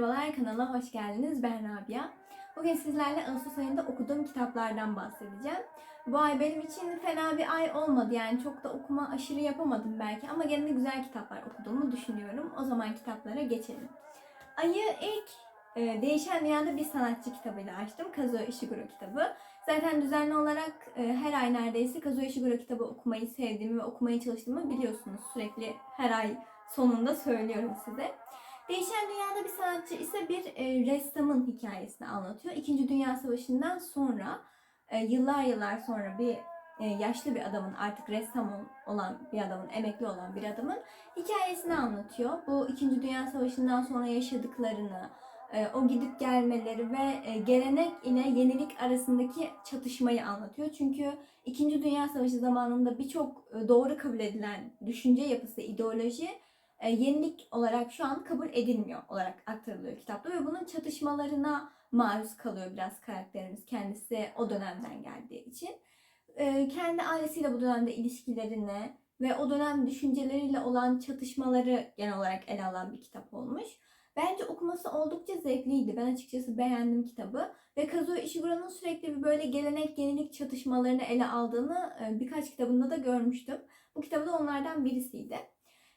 merhabalar kanala hoş geldiniz. Ben Rabia. Bugün sizlerle Ağustos ayında okuduğum kitaplardan bahsedeceğim. Bu ay benim için fena bir ay olmadı. Yani çok da okuma aşırı yapamadım belki ama gene güzel kitaplar okuduğumu düşünüyorum. O zaman kitaplara geçelim. Ayı ilk e, Değişen Dünyada Bir Sanatçı kitabıyla açtım. Kazuo Ishiguro kitabı. Zaten düzenli olarak e, her ay neredeyse Kazuo Ishiguro kitabı okumayı sevdiğimi ve okumaya çalıştığımı biliyorsunuz. Sürekli her ay sonunda söylüyorum size. Değişen Dünyada bir sanatçı ise bir e, ressamın hikayesini anlatıyor. İkinci Dünya Savaşı'ndan sonra e, yıllar yıllar sonra bir e, yaşlı bir adamın artık ressam ol- olan bir adamın, emekli olan bir adamın hikayesini anlatıyor. Bu İkinci Dünya Savaşı'ndan sonra yaşadıklarını, e, o gidip gelmeleri ve e, gelenek ile yenilik arasındaki çatışmayı anlatıyor. Çünkü İkinci Dünya Savaşı zamanında birçok e, doğru kabul edilen düşünce yapısı, ideoloji e, yenilik olarak şu an kabul edilmiyor olarak aktarılıyor kitapta ve bunun çatışmalarına maruz kalıyor biraz karakterimiz kendisi o dönemden geldiği için. E, kendi ailesiyle bu dönemde ilişkilerini ve o dönem düşünceleriyle olan çatışmaları genel olarak ele alan bir kitap olmuş. Bence okuması oldukça zevkliydi. Ben açıkçası beğendim kitabı. Ve Kazuo Ishiguro'nun sürekli bir böyle gelenek yenilik çatışmalarını ele aldığını e, birkaç kitabında da görmüştüm. Bu kitabı da onlardan birisiydi.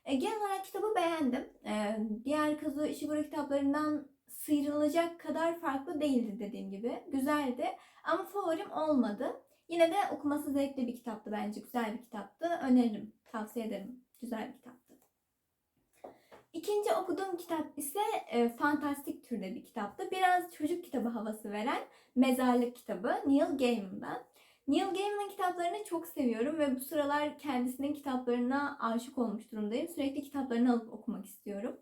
E, genel olarak kitabı beğendim. E, diğer Kazuo Ishiguro kitaplarından sıyrılacak kadar farklı değildi dediğim gibi. Güzeldi ama favorim olmadı. Yine de okuması zevkli bir kitaptı bence. Güzel bir kitaptı. Öneririm. Tavsiye ederim. Güzel bir kitaptı. İkinci okuduğum kitap ise e, fantastik türde bir kitaptı. Biraz çocuk kitabı havası veren Mezarlık kitabı Neil Gaiman'dan. Neil Gaiman'ın kitaplarını çok seviyorum ve bu sıralar kendisinin kitaplarına aşık olmuş durumdayım. Sürekli kitaplarını alıp okumak istiyorum.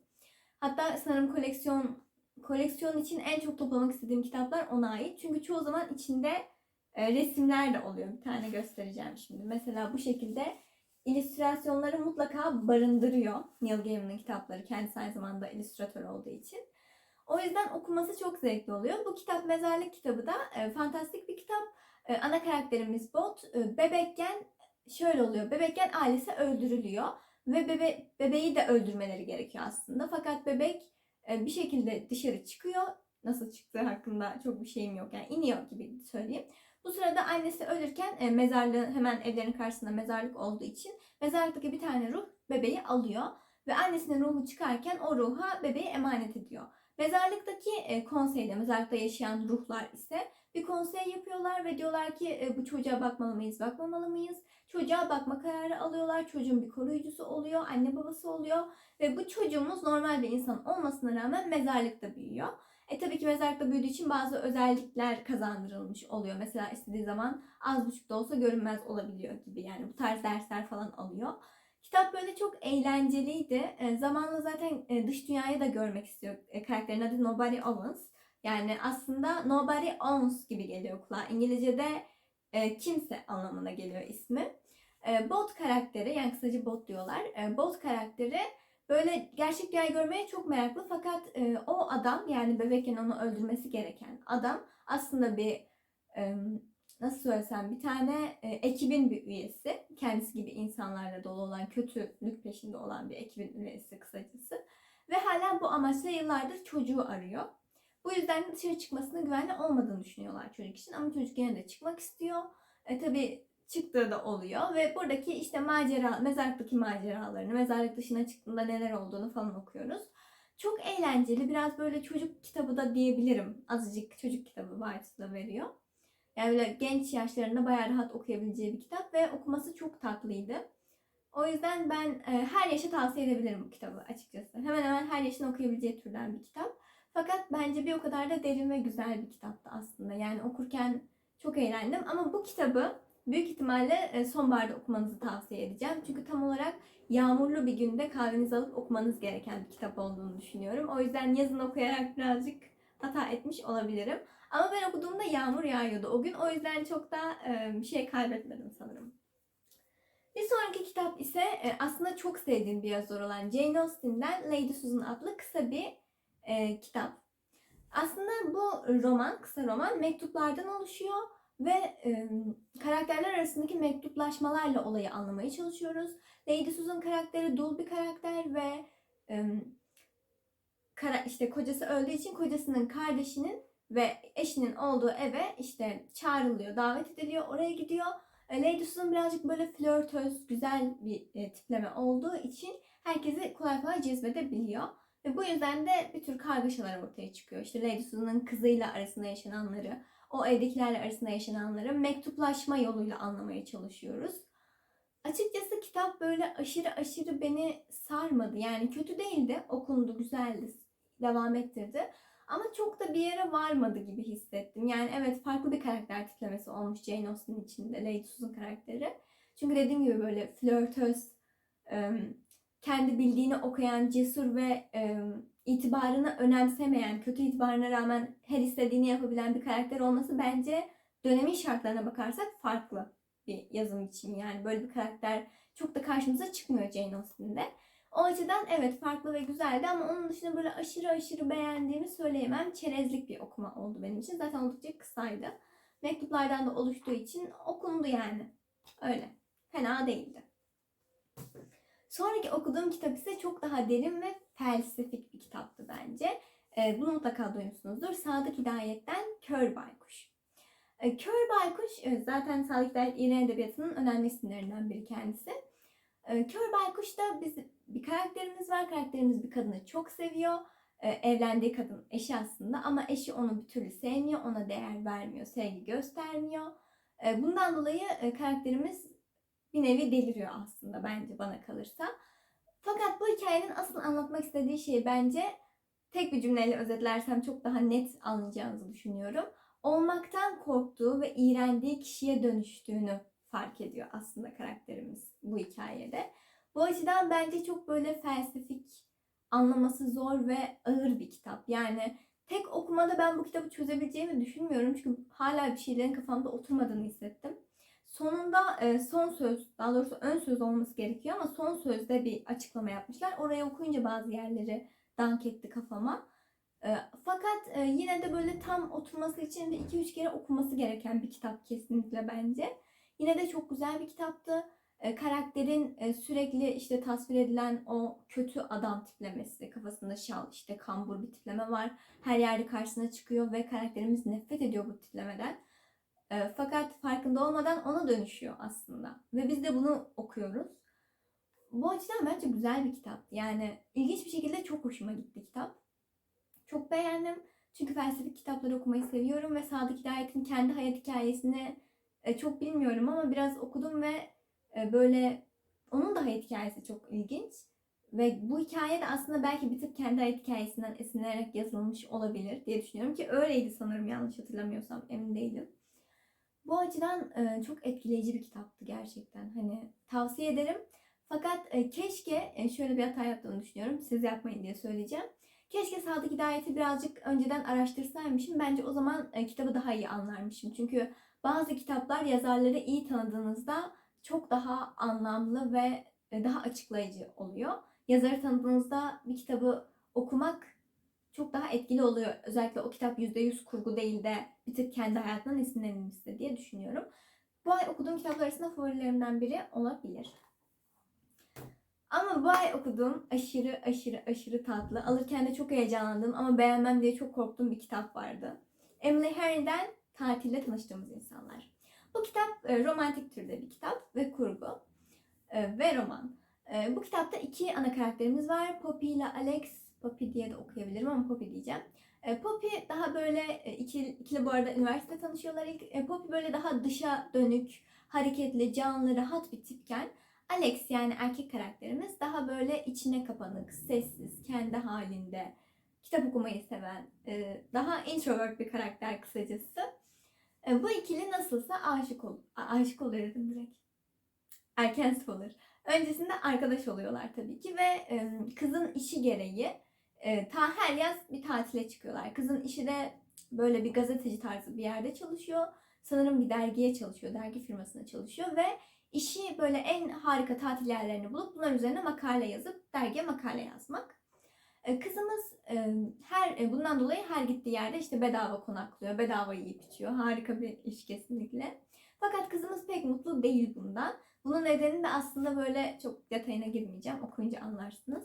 Hatta sanırım koleksiyon koleksiyon için en çok toplamak istediğim kitaplar ona ait. Çünkü çoğu zaman içinde e, resimler de oluyor. Bir tane göstereceğim şimdi. Mesela bu şekilde illüstrasyonları mutlaka barındırıyor Neil Gaiman'ın kitapları. Kendisi aynı zamanda illüstratör olduğu için. O yüzden okuması çok zevkli oluyor. Bu kitap Mezarlık kitabı da e, fantastik bir kitap. E, ana karakterimiz Bot e, bebekken şöyle oluyor. Bebekken ailesi öldürülüyor ve bebe bebeği de öldürmeleri gerekiyor aslında. Fakat bebek e, bir şekilde dışarı çıkıyor. Nasıl çıktığı hakkında çok bir şeyim yok. Yani iniyor gibi söyleyeyim. Bu sırada annesi ölürken e, mezarlığı hemen evlerin karşısında mezarlık olduğu için mezarlıktaki bir tane ruh bebeği alıyor ve annesinin ruhu çıkarken o ruha bebeği emanet ediyor. Mezarlıktaki e, konseyde, mezarlıkta yaşayan ruhlar ise bir konsey yapıyorlar ve diyorlar ki e, bu çocuğa bakmalı mıyız, bakmamalı mıyız? Çocuğa bakma kararı alıyorlar. Çocuğun bir koruyucusu oluyor, anne babası oluyor ve bu çocuğumuz normal bir insan olmasına rağmen mezarlıkta büyüyor. E tabii ki mezarlıkta büyüdüğü için bazı özellikler kazandırılmış oluyor. Mesela istediği zaman az buçuk da olsa görünmez olabiliyor gibi. Yani bu tarz dersler falan alıyor. Kitap böyle çok eğlenceliydi. E, zamanla zaten e, dış dünyayı da görmek istiyor. E, karakterin adı Nobody Owns. Yani aslında Nobody Owns gibi geliyor kulağa. İngilizce'de e, kimse anlamına geliyor ismi. E, Bot karakteri, yani kısaca Bot diyorlar. E, Bot karakteri böyle gerçek dünyayı görmeye çok meraklı fakat e, o adam yani bebekken onu öldürmesi gereken adam aslında bir nasıl söylesem bir tane e, ekibin bir üyesi. Kendisi gibi insanlarla dolu olan kötülük peşinde olan bir ekibin üyesi kısacası. Ve hala bu amaçla yıllardır çocuğu arıyor. Bu yüzden dışarı çıkmasının güvenli olmadığını düşünüyorlar çocuk için ama çocuk yine de çıkmak istiyor. E, tabii çıktığı da oluyor ve buradaki işte macera, mezarlıktaki maceralarını, mezarlık dışına çıktığında neler olduğunu falan okuyoruz. Çok eğlenceli, biraz böyle çocuk kitabı da diyebilirim. Azıcık çocuk kitabı vibes da veriyor. Yani böyle genç yaşlarında bayağı rahat okuyabileceği bir kitap ve okuması çok tatlıydı. O yüzden ben e, her yaşa tavsiye edebilirim bu kitabı açıkçası. Hemen hemen her yaşın okuyabileceği türden bir kitap. Fakat bence bir o kadar da derin ve güzel bir kitaptı aslında. Yani okurken çok eğlendim ama bu kitabı büyük ihtimalle e, sonbaharda okumanızı tavsiye edeceğim. Çünkü tam olarak yağmurlu bir günde kahvenizi alıp okumanız gereken bir kitap olduğunu düşünüyorum. O yüzden yazın okuyarak birazcık hata etmiş olabilirim. Ama ben okuduğumda yağmur yağıyordu o gün. O yüzden çok da bir şey kaybetmedim sanırım. Bir sonraki kitap ise aslında çok sevdiğim bir yazar olan Jane Austen'den Lady Susan adlı kısa bir kitap. Aslında bu roman, kısa roman mektuplardan oluşuyor ve e, karakterler arasındaki mektuplaşmalarla olayı anlamaya çalışıyoruz. Lady Susan karakteri dul bir karakter ve e, kara, işte kocası öldüğü için kocasının kardeşinin ve eşinin olduğu eve işte çağrılıyor, davet ediliyor, oraya gidiyor. E, Lady Susan birazcık böyle flörtöz, güzel bir e, tipleme olduğu için herkesi kolay kolay cezbedebiliyor. Ve bu yüzden de bir tür kargaşalar ortaya çıkıyor. İşte Lady Susan'ın kızıyla arasında yaşananları, o evdekilerle arasında yaşananları mektuplaşma yoluyla anlamaya çalışıyoruz. Açıkçası kitap böyle aşırı aşırı beni sarmadı. Yani kötü değildi, okundu, güzeldi, devam ettirdi. Ama çok da bir yere varmadı gibi hissettim. Yani evet farklı bir karakter tiplemesi olmuş Jane Austen'in içinde Lady Susan karakteri. Çünkü dediğim gibi böyle flörtöz, kendi bildiğini okuyan, cesur ve itibarını önemsemeyen, kötü itibarına rağmen her istediğini yapabilen bir karakter olması bence dönemin şartlarına bakarsak farklı bir yazım için. Yani böyle bir karakter çok da karşımıza çıkmıyor Jane Austen'de. O açıdan evet farklı ve güzeldi ama onun dışında böyle aşırı aşırı beğendiğimi söyleyemem. Çerezlik bir okuma oldu benim için. Zaten oldukça kısaydı. Mektuplardan da oluştuğu için okundu yani. Öyle. Fena değildi. Sonraki okuduğum kitap ise çok daha derin ve felsefik bir kitaptı bence. Ee, bunu mutlaka duymuşsunuzdur. Sadık Hidayet'ten Kör Baykuş. Ee, Kör Baykuş zaten Sadık Hidayet İran Edebiyatı'nın önemli isimlerinden biri kendisi. Ee, Kör Baykuş da biz bir karakterimiz var. Karakterimiz bir kadını çok seviyor. Ee, evlendiği kadın eşi aslında ama eşi onu bir türlü sevmiyor. Ona değer vermiyor, sevgi göstermiyor. Ee, bundan dolayı e, karakterimiz bir nevi deliriyor aslında bence bana kalırsa. Fakat bu hikayenin asıl anlatmak istediği şey bence tek bir cümleyle özetlersem çok daha net anlayacağınızı düşünüyorum. Olmaktan korktuğu ve iğrendiği kişiye dönüştüğünü fark ediyor aslında karakterimiz bu hikayede. Bu açıdan bence çok böyle felsefik, anlaması zor ve ağır bir kitap. Yani tek okumada ben bu kitabı çözebileceğimi düşünmüyorum. Çünkü hala bir şeylerin kafamda oturmadığını hissettim. Sonunda e, son söz, daha doğrusu ön söz olması gerekiyor ama son sözde bir açıklama yapmışlar. Orayı okuyunca bazı yerleri dank etti kafama. E, fakat e, yine de böyle tam oturması için de 2-3 kere okunması gereken bir kitap kesinlikle bence. Yine de çok güzel bir kitaptı. E, karakterin e, sürekli işte tasvir edilen o kötü adam tiplemesi, kafasında şal, işte kambur bir tipleme var. Her yerde karşısına çıkıyor ve karakterimiz nefret ediyor bu tiplemeden. E, fakat farkında olmadan ona dönüşüyor aslında. Ve biz de bunu okuyoruz. Bu açıdan bence güzel bir kitaptı. Yani ilginç bir şekilde çok hoşuma gitti kitap. Çok beğendim. Çünkü felsefik kitapları okumayı seviyorum ve Sadık Hidayet'in kendi hayat hikayesini e, çok bilmiyorum ama biraz okudum ve e, böyle onun da hayat hikayesi çok ilginç. Ve bu hikaye de aslında belki bir tık kendi hayat hikayesinden esinlenerek yazılmış olabilir diye düşünüyorum ki öyleydi sanırım yanlış hatırlamıyorsam emin değilim. Bu açıdan e, çok etkileyici bir kitaptı gerçekten. Hani tavsiye ederim. Fakat e, keşke e, şöyle bir hata yaptığını düşünüyorum. Siz yapmayın diye söyleyeceğim. Keşke Sadık Hidayet'i birazcık önceden araştırsaymışım. Bence o zaman e, kitabı daha iyi anlarmışım. Çünkü bazı kitaplar yazarları iyi tanıdığınızda çok daha anlamlı ve e, daha açıklayıcı oluyor. Yazarı tanıdığınızda bir kitabı okumak çok daha etkili oluyor. Özellikle o kitap %100 kurgu değil de bir tık kendi hayatından esinlenilmişse diye düşünüyorum. Bu ay okuduğum kitaplar arasında favorilerimden biri olabilir. Ama bu ay okuduğum aşırı aşırı aşırı tatlı. Alırken de çok heyecanlandım ama beğenmem diye çok korktuğum bir kitap vardı. Emily Henry'den Tatilde Tanıştığımız İnsanlar. Bu kitap e, romantik türde bir kitap ve kurgu e, ve roman. E, bu kitapta iki ana karakterimiz var. Poppy ile Alex. Poppy diye de okuyabilirim ama Poppy diyeceğim. Poppy daha böyle ikili, ikili bu arada üniversitede tanışıyorlar. İlk, Poppy böyle daha dışa dönük, hareketli, canlı, rahat bir tipken Alex yani erkek karakterimiz daha böyle içine kapanık, sessiz, kendi halinde, kitap okumayı seven, daha introvert bir karakter kısacası. Bu ikili nasılsa aşık ol, aşık oluyor dedim direkt. Erken spoiler. Öncesinde arkadaş oluyorlar tabii ki ve kızın işi gereği ta her yaz bir tatile çıkıyorlar. Kızın işi de böyle bir gazeteci tarzı bir yerde çalışıyor. Sanırım bir dergiye çalışıyor, dergi firmasına çalışıyor ve işi böyle en harika tatil yerlerini bulup bunların üzerine makale yazıp dergiye makale yazmak. Kızımız her bundan dolayı her gittiği yerde işte bedava konaklıyor, bedava yiyip içiyor. Harika bir iş kesinlikle. Fakat kızımız pek mutlu değil bundan. Bunun nedeni de aslında böyle çok detayına girmeyeceğim. Okuyunca anlarsınız.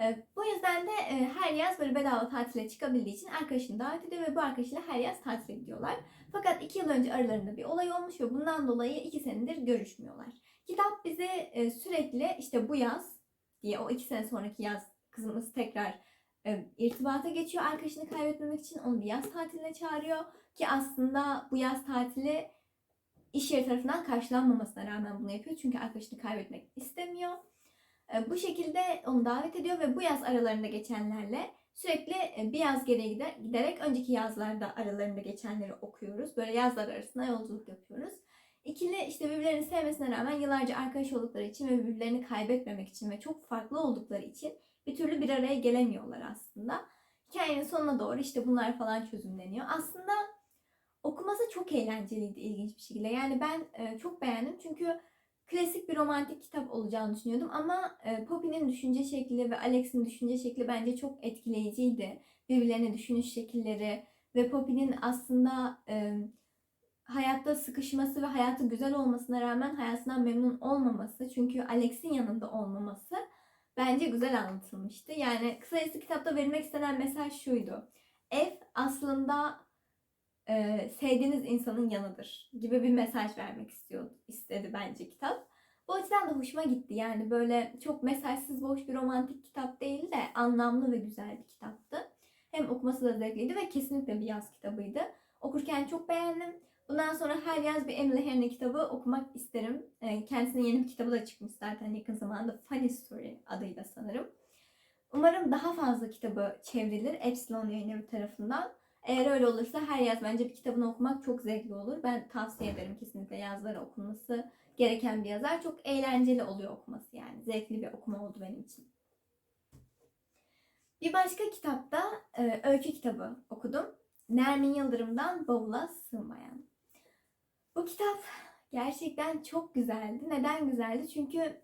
E, bu yüzden de e, her yaz böyle bedava tatile çıkabildiği için arkadaşını davet ediyor ve bu arkadaşıyla her yaz tatile gidiyorlar. Fakat iki yıl önce aralarında bir olay olmuş ve bundan dolayı iki senedir görüşmüyorlar. Kitap bize e, sürekli işte bu yaz diye o iki sene sonraki yaz kızımız tekrar e, irtibata geçiyor arkadaşını kaybetmemek için onu bir yaz tatiline çağırıyor ki aslında bu yaz tatili iş yeri tarafından karşılanmamasına rağmen bunu yapıyor çünkü arkadaşını kaybetmek istemiyor. E, bu şekilde onu davet ediyor ve bu yaz aralarında geçenlerle sürekli e, bir yaz geriye gider, giderek önceki yazlarda aralarında geçenleri okuyoruz. Böyle yazlar arasında yolculuk yapıyoruz. İkili işte birbirlerini sevmesine rağmen yıllarca arkadaş oldukları için ve birbirlerini kaybetmemek için ve çok farklı oldukları için bir türlü bir araya gelemiyorlar aslında. Hikayenin sonuna doğru işte bunlar falan çözümleniyor. Aslında okuması çok eğlenceliydi ilginç bir şekilde. Yani ben e, çok beğendim çünkü klasik bir romantik kitap olacağını düşünüyordum ama e, Poppy'nin düşünce şekli ve Alex'in düşünce şekli bence çok etkileyiciydi. Birbirlerine düşünüş şekilleri ve Poppy'nin aslında e, hayatta sıkışması ve hayatı güzel olmasına rağmen hayatından memnun olmaması çünkü Alex'in yanında olmaması bence güzel anlatılmıştı. Yani kısacası kitapta verilmek istenen mesaj şuydu. Ev aslında e, sevdiğiniz insanın yanıdır gibi bir mesaj vermek istiyor, istedi bence kitap. Bu açıdan da hoşuma gitti. Yani böyle çok mesajsız boş bir romantik kitap değil de anlamlı ve güzel bir kitaptı. Hem okuması da zevkliydi ve kesinlikle bir yaz kitabıydı. Okurken çok beğendim. Bundan sonra her yaz bir Emily Henry kitabı okumak isterim. E, kendisinin yeni bir kitabı da çıkmış zaten yakın zamanda. Funny Story adıyla sanırım. Umarım daha fazla kitabı çevrilir Epsilon yayınları tarafından. Eğer öyle olursa her yaz bence bir kitabını okumak çok zevkli olur. Ben tavsiye ederim kesinlikle yazları okunması gereken bir yazar. Çok eğlenceli oluyor okuması yani. Zevkli bir okuma oldu benim için. Bir başka kitapta e, öykü kitabı okudum. Nermin Yıldırım'dan Bavula Sığmayan. Bu kitap gerçekten çok güzeldi. Neden güzeldi? Çünkü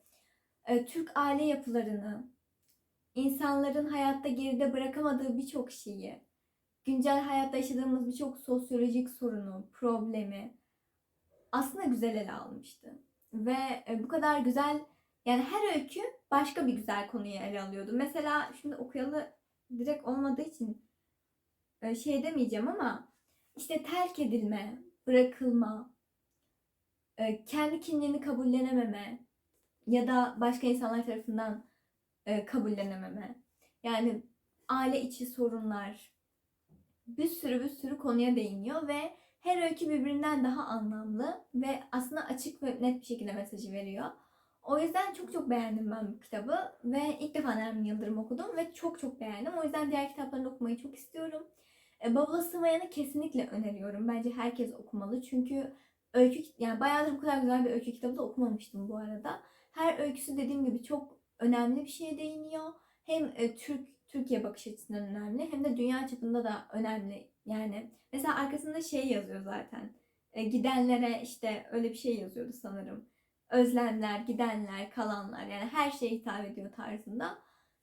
e, Türk aile yapılarını, insanların hayatta geride bırakamadığı birçok şeyi, güncel hayatta yaşadığımız birçok sosyolojik sorunu, problemi aslında güzel ele almıştı. Ve e, bu kadar güzel yani her öykü başka bir güzel konuyu ele alıyordu. Mesela şimdi okuyalı direkt olmadığı için e, şey demeyeceğim ama işte terk edilme, bırakılma, e, kendi kimliğini kabullenememe ya da başka insanlar tarafından kabullenememe. Yani aile içi sorunlar, bir sürü bir sürü konuya değiniyor ve her öykü birbirinden daha anlamlı ve aslında açık ve net bir şekilde mesajı veriyor. O yüzden çok çok beğendim ben bu kitabı ve ilk defa Nermin Yıldırım okudum ve çok çok beğendim. O yüzden diğer kitaplarını okumayı çok istiyorum. E, Bavula Sığmayan'ı kesinlikle öneriyorum. Bence herkes okumalı çünkü öykü yani bayağıdır bu kadar güzel bir öykü kitabı da okumamıştım bu arada. Her öyküsü dediğim gibi çok önemli bir şeye değiniyor. Hem e, Türk Türkiye bakış açısından önemli hem de dünya çapında da önemli. Yani mesela arkasında şey yazıyor zaten. E, gidenlere işte öyle bir şey yazıyordu sanırım. Özlemler, gidenler, kalanlar yani her şeye hitap ediyor tarzında.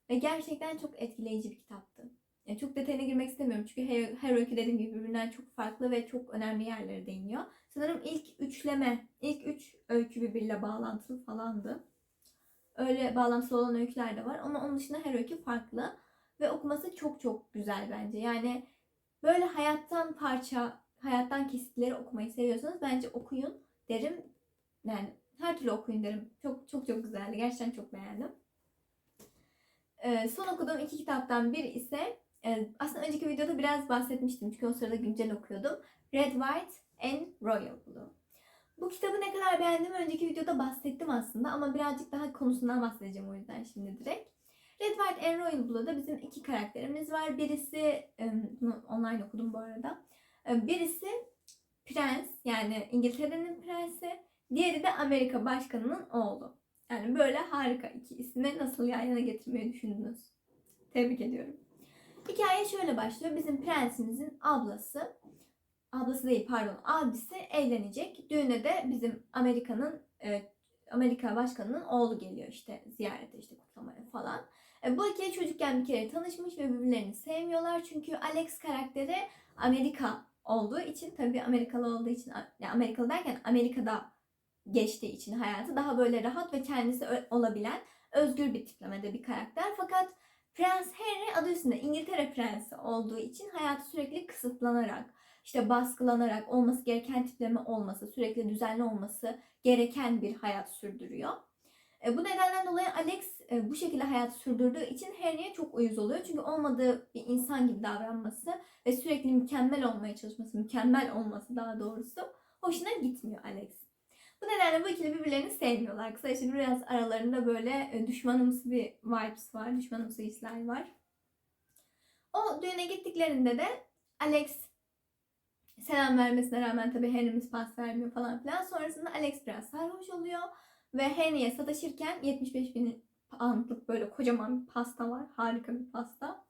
Ve gerçekten çok etkileyici bir kitaptı. Yani çok detayına girmek istemiyorum çünkü her, her öykü dediğim gibi birbirinden çok farklı ve çok önemli yerlere değiniyor. Sanırım ilk üçleme, ilk üç öykü birbiriyle bağlantılı falandı. Öyle bağlantılı olan öyküler de var ama onun dışında her öykü farklı. Ve okuması çok çok güzel bence. Yani böyle hayattan parça, hayattan kesitleri okumayı seviyorsanız bence okuyun derim. Yani her türlü okuyun derim. Çok çok çok güzeldi. Gerçekten çok beğendim. Ee, son okuduğum iki kitaptan biri ise aslında önceki videoda biraz bahsetmiştim. Çünkü o sırada güncel okuyordum. Red, White and Royal Blue. Bu kitabı ne kadar beğendiğimi önceki videoda bahsettim aslında ama birazcık daha konusundan bahsedeceğim o yüzden şimdi direkt. Red, White and Royal Blue'da bizim iki karakterimiz var. Birisi, bunu online okudum bu arada. Birisi prens yani İngiltere'nin prensi. Diğeri de Amerika başkanının oğlu. Yani böyle harika iki ismi nasıl yan yana getirmeyi düşündünüz? Tebrik ediyorum. Hikaye şöyle başlıyor. Bizim prensimizin ablası, ablası değil pardon abisi evlenecek. Düğüne de bizim Amerika'nın Amerika başkanının oğlu geliyor işte ziyarete işte kutlamaya falan. E, bu ikili çocukken bir kere tanışmış ve birbirlerini sevmiyorlar. Çünkü Alex karakteri Amerika olduğu için tabii Amerikalı olduğu için yani Amerikalı derken Amerika'da geçtiği için hayatı daha böyle rahat ve kendisi olabilen özgür bir tiplemede bir karakter. Fakat Prens Harry adı üstünde İngiltere prensi olduğu için hayatı sürekli kısıtlanarak, işte baskılanarak olması gereken tipleme olması, sürekli düzenli olması gereken bir hayat sürdürüyor. E, bu nedenden dolayı Alex e, bu şekilde hayat sürdürdüğü için Harry'e çok uyuz oluyor. Çünkü olmadığı bir insan gibi davranması ve sürekli mükemmel olmaya çalışması, mükemmel olması daha doğrusu hoşuna gitmiyor Alex. Bu nedenle bu ikili birbirlerini sevmiyorlar. Kısaca biraz aralarında böyle e, düşmanımsı bir vibes var, düşmanımsı hisler var. O düğüne gittiklerinde de Alex selam vermesine rağmen tabii Henry'miz pas vermiyor falan filan. Sonrasında Alex biraz sarhoş oluyor ve Henry'e sataşırken 75 bin poundlık böyle kocaman bir pasta var. Harika bir pasta.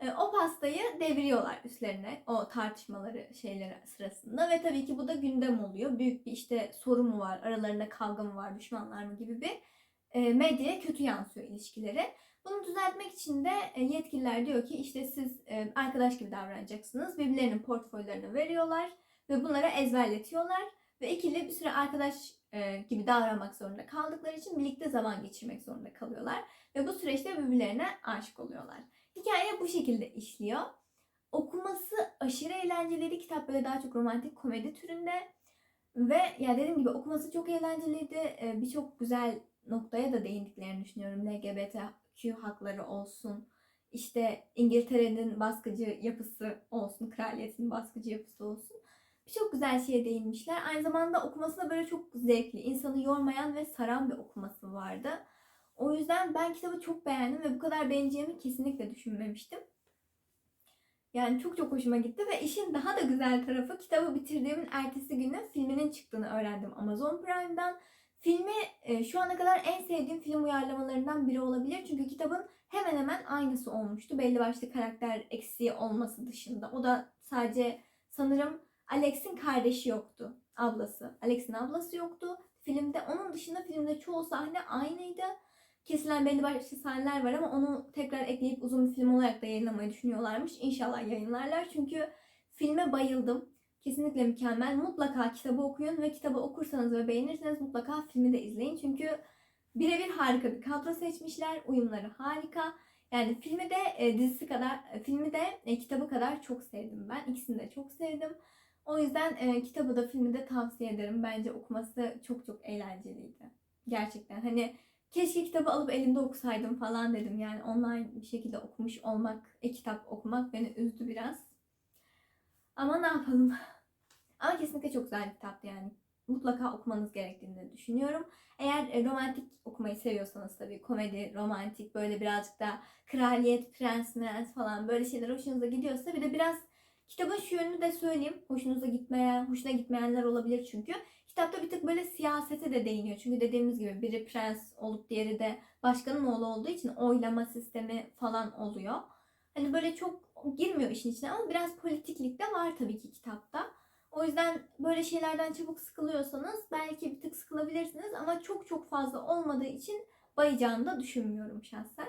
E, O pastayı deviriyorlar üstlerine o tartışmaları şeyleri sırasında ve tabii ki bu da gündem oluyor. Büyük bir işte sorun mu var, aralarında kavga mı var, düşmanlar mı gibi bir e, medyaya kötü yansıyor ilişkileri. Bunu düzeltmek için de e, yetkililer diyor ki işte siz arkadaş gibi davranacaksınız. Birbirlerinin portföylerini veriyorlar ve bunları ezberletiyorlar. Ve ikili bir süre arkadaş gibi davranmak zorunda kaldıkları için birlikte zaman geçirmek zorunda kalıyorlar. Ve bu süreçte birbirlerine aşık oluyorlar. Hikaye bu şekilde işliyor. Okuması aşırı eğlenceliydi. Kitap böyle daha çok romantik komedi türünde. Ve ya dediğim gibi okuması çok eğlenceliydi. E, Birçok güzel noktaya da değindiklerini düşünüyorum. LGBTQ hakları olsun. İşte İngiltere'nin baskıcı yapısı olsun. Kraliyetin baskıcı yapısı olsun. Birçok güzel şeye değinmişler. Aynı zamanda okuması da böyle çok zevkli. insanı yormayan ve saran bir okuması vardı. O yüzden ben kitabı çok beğendim ve bu kadar beğeneceğimi kesinlikle düşünmemiştim. Yani çok çok hoşuma gitti ve işin daha da güzel tarafı kitabı bitirdiğimin ertesi günü filminin çıktığını öğrendim Amazon Prime'dan. Filmi e, şu ana kadar en sevdiğim film uyarlamalarından biri olabilir. Çünkü kitabın hemen hemen aynısı olmuştu. Belli başlı karakter eksiği olması dışında. O da sadece sanırım Alex'in kardeşi yoktu. Ablası. Alex'in ablası yoktu. Filmde onun dışında filmde çoğu sahne aynıydı. Kesilen belli başlı sahneler var ama onu tekrar ekleyip uzun bir film olarak da yayınlamayı düşünüyorlarmış. İnşallah yayınlarlar. Çünkü filme bayıldım. Kesinlikle mükemmel. Mutlaka kitabı okuyun ve kitabı okursanız ve beğenirseniz mutlaka filmi de izleyin. Çünkü birebir harika bir kadro seçmişler. Uyumları harika. Yani filmi de e, dizisi kadar, e, filmi de e, kitabı kadar çok sevdim ben. İkisini de çok sevdim. O yüzden e, kitabı da filmi de tavsiye ederim. Bence okuması çok çok eğlenceliydi. Gerçekten hani keşke kitabı alıp elimde okusaydım falan dedim. Yani online bir şekilde okumuş olmak, e-kitap okumak beni üzdü biraz. Ama ne yapalım. Ama kesinlikle çok güzel bir kitaptı yani. Mutlaka okumanız gerektiğini düşünüyorum. Eğer e, romantik okumayı seviyorsanız tabii komedi, romantik böyle birazcık da kraliyet, prens, mens falan böyle şeyler hoşunuza gidiyorsa bir de biraz kitabın şu yönünü de söyleyeyim. Hoşunuza gitmeyen, hoşuna gitmeyenler olabilir çünkü. Kitapta bir tık böyle siyasete de değiniyor. Çünkü dediğimiz gibi biri prens olup diğeri de başkanın oğlu olduğu için oylama sistemi falan oluyor. Hani böyle çok girmiyor işin içine ama biraz politiklik de var tabii ki kitapta. O yüzden böyle şeylerden çabuk sıkılıyorsanız belki bir tık sıkılabilirsiniz ama çok çok fazla olmadığı için bayacağını da düşünmüyorum şahsen.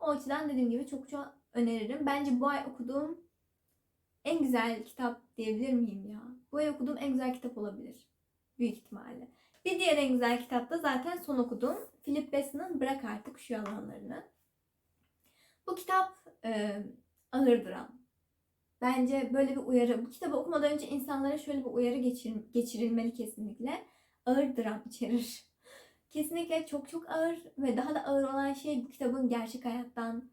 O açıdan dediğim gibi çok çok öneririm. Bence bu ay okuduğum en güzel kitap diyebilir miyim ya? Bu ay okuduğum en güzel kitap olabilir. Büyük ihtimalle. Bir diğer en güzel kitap da zaten son okuduğum Philip Besse'nin Bırak Artık Şu Yalanlarını. Bu kitap e, ağır dram. Bence böyle bir uyarı, bu kitabı okumadan önce insanlara şöyle bir uyarı geçir, geçirilmeli kesinlikle. Ağır dram içerir. Kesinlikle çok çok ağır ve daha da ağır olan şey bu kitabın gerçek hayattan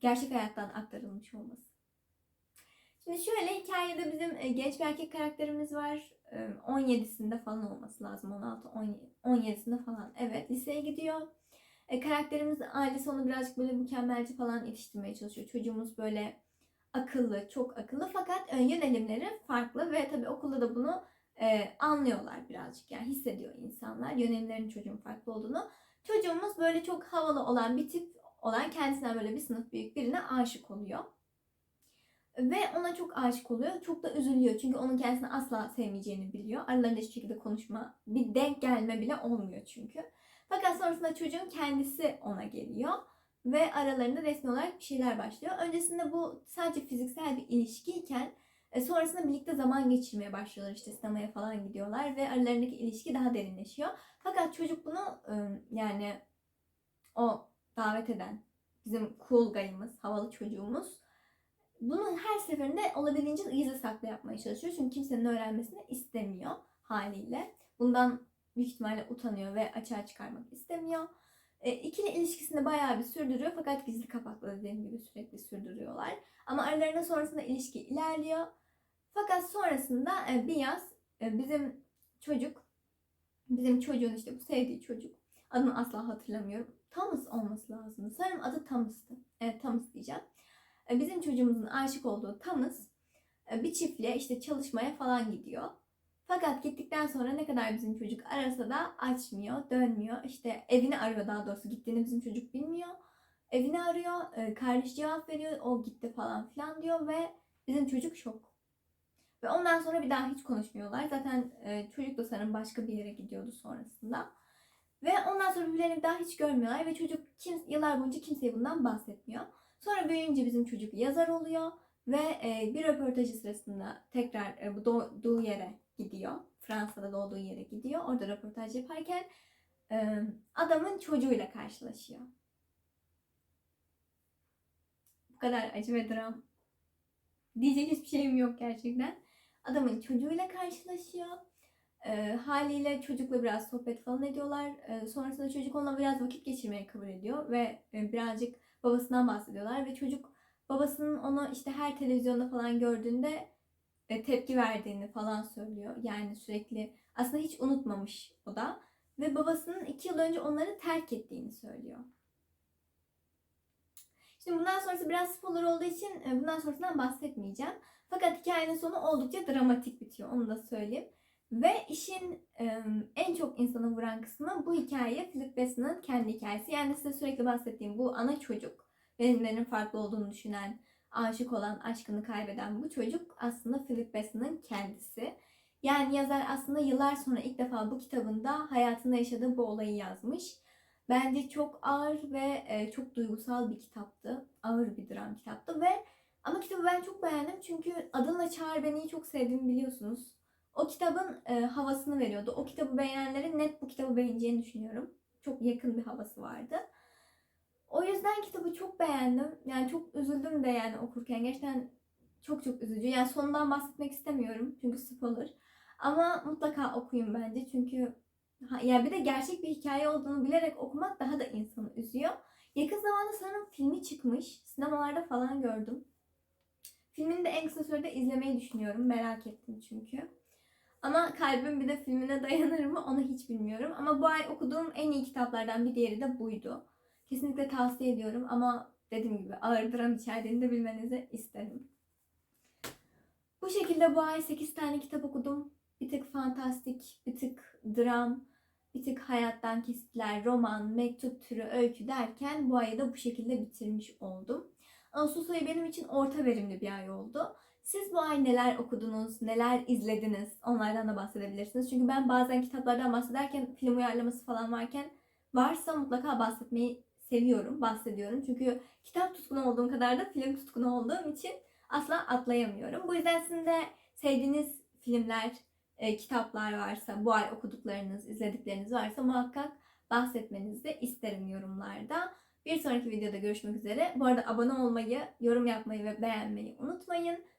gerçek hayattan aktarılmış olması. Şimdi şöyle hikayede bizim e, genç bir erkek karakterimiz var. E, 17'sinde falan olması lazım. 16 17, 17'sinde falan. Evet liseye gidiyor. E, karakterimiz ailesi onu birazcık böyle mükemmelci falan yetiştirmeye çalışıyor. Çocuğumuz böyle akıllı, çok akıllı fakat ön yönelimleri farklı ve tabii okulda da bunu e, anlıyorlar birazcık. Yani hissediyor insanlar yönelimlerin çocuğun farklı olduğunu. Çocuğumuz böyle çok havalı olan bir tip olan kendisinden böyle bir sınıf büyük birine aşık oluyor. Ve ona çok aşık oluyor. Çok da üzülüyor. Çünkü onun kendisini asla sevmeyeceğini biliyor. Aralarında hiçbir şekilde konuşma, bir denk gelme bile olmuyor çünkü. Fakat sonrasında çocuğun kendisi ona geliyor. Ve aralarında resmi olarak bir şeyler başlıyor. Öncesinde bu sadece fiziksel bir ilişkiyken e, sonrasında birlikte zaman geçirmeye başlıyorlar. İşte sinemaya falan gidiyorlar ve aralarındaki ilişki daha derinleşiyor. Fakat çocuk bunu yani o davet eden Bizim cool gayımız, havalı çocuğumuz. Bunu her seferinde olabildiğince gizli saklı yapmaya çalışıyor. Çünkü kimsenin öğrenmesini istemiyor haliyle. Bundan büyük ihtimalle utanıyor ve açığa çıkarmak istemiyor. E, ikili ilişkisini bayağı bir sürdürüyor fakat gizli kapaklı dediğim gibi sürekli sürdürüyorlar. Ama aralarında sonrasında ilişki ilerliyor. Fakat sonrasında e, bir yaz e, bizim çocuk, bizim çocuğun işte bu sevdiği çocuk, adını asla hatırlamıyorum. Thomas olması lazım. Sanırım adı Thomas'tı. Evet Thomas diyeceğim. E, bizim çocuğumuzun aşık olduğu Thomas e, bir çiftliğe işte çalışmaya falan gidiyor. Fakat gittikten sonra ne kadar bizim çocuk arasa da açmıyor, dönmüyor. İşte evini arıyor daha doğrusu. Gittiğini bizim çocuk bilmiyor. Evini arıyor, e, kardeş cevap veriyor, o gitti falan filan diyor ve bizim çocuk şok. Ve ondan sonra bir daha hiç konuşmuyorlar. Zaten çocuk da sanırım başka bir yere gidiyordu sonrasında. Ve ondan sonra birbirlerini bir daha hiç görmüyorlar ve çocuk kim, yıllar boyunca kimseye bundan bahsetmiyor. Sonra büyüyünce bizim çocuk yazar oluyor ve e, bir röportajı sırasında tekrar e, bu doğduğu yere gidiyor. Fransa'da doğduğu yere gidiyor. Orada röportaj yaparken e, adamın çocuğuyla karşılaşıyor. Bu kadar acı ve dram. Diyecek hiçbir şeyim yok gerçekten. Adamın çocuğuyla karşılaşıyor. E, haliyle çocukla biraz sohbet falan ediyorlar. E, sonrasında çocuk onunla biraz vakit geçirmeyi kabul ediyor ve e, birazcık babasından bahsediyorlar ve çocuk babasının onu işte her televizyonda falan gördüğünde e, tepki verdiğini falan söylüyor. Yani sürekli aslında hiç unutmamış o da ve babasının iki yıl önce onları terk ettiğini söylüyor. Şimdi bundan sonrası biraz spoiler olduğu için e, bundan sonrasından bahsetmeyeceğim. Fakat hikayenin sonu oldukça dramatik bitiyor onu da söyleyeyim. Ve işin e, en çok insanı vuran kısmı bu hikaye Philip Besse'nin kendi hikayesi. Yani size sürekli bahsettiğim bu ana çocuk, benimlerin farklı olduğunu düşünen, aşık olan, aşkını kaybeden bu çocuk aslında Philip Besse'nin kendisi. Yani yazar aslında yıllar sonra ilk defa bu kitabında hayatında yaşadığı bu olayı yazmış. Bence çok ağır ve e, çok duygusal bir kitaptı. Ağır bir dram kitaptı ve ama kitabı ben çok beğendim çünkü Adınla Çağır Beni'yi çok sevdiğimi biliyorsunuz. O kitabın e, havasını veriyordu. O kitabı beğenenlerin net bu kitabı beğeneceğini düşünüyorum. Çok yakın bir havası vardı. O yüzden kitabı çok beğendim. Yani çok üzüldüm de yani okurken. Gerçekten çok çok üzücü. Yani sonundan bahsetmek istemiyorum. Çünkü spoiler. Ama mutlaka okuyun bence. Çünkü ha, yani bir de gerçek bir hikaye olduğunu bilerek okumak daha da insanı üzüyor. Yakın zamanda sanırım filmi çıkmış. Sinemalarda falan gördüm. Filmini de en kısa sürede izlemeyi düşünüyorum. Merak ettim çünkü. Ama kalbim bir de filmine dayanır mı onu hiç bilmiyorum. Ama bu ay okuduğum en iyi kitaplardan bir diğeri de buydu. Kesinlikle tavsiye ediyorum ama dediğim gibi ağır dram içerdiğini de bilmenizi isterim. Bu şekilde bu ay 8 tane kitap okudum. Bir tık fantastik, bir tık dram, bir tık hayattan kesitler, roman, mektup türü, öykü derken bu ayı da bu şekilde bitirmiş oldum. Ağustos ayı benim için orta verimli bir ay oldu. Siz bu ay neler okudunuz, neler izlediniz onlardan da bahsedebilirsiniz. Çünkü ben bazen kitaplardan bahsederken film uyarlaması falan varken varsa mutlaka bahsetmeyi seviyorum, bahsediyorum. Çünkü kitap tutkunu olduğum kadar da film tutkunu olduğum için asla atlayamıyorum. Bu yüzden sizin de sevdiğiniz filmler, e, kitaplar varsa, bu ay okuduklarınız, izledikleriniz varsa muhakkak bahsetmenizi de isterim yorumlarda. Bir sonraki videoda görüşmek üzere. Bu arada abone olmayı, yorum yapmayı ve beğenmeyi unutmayın.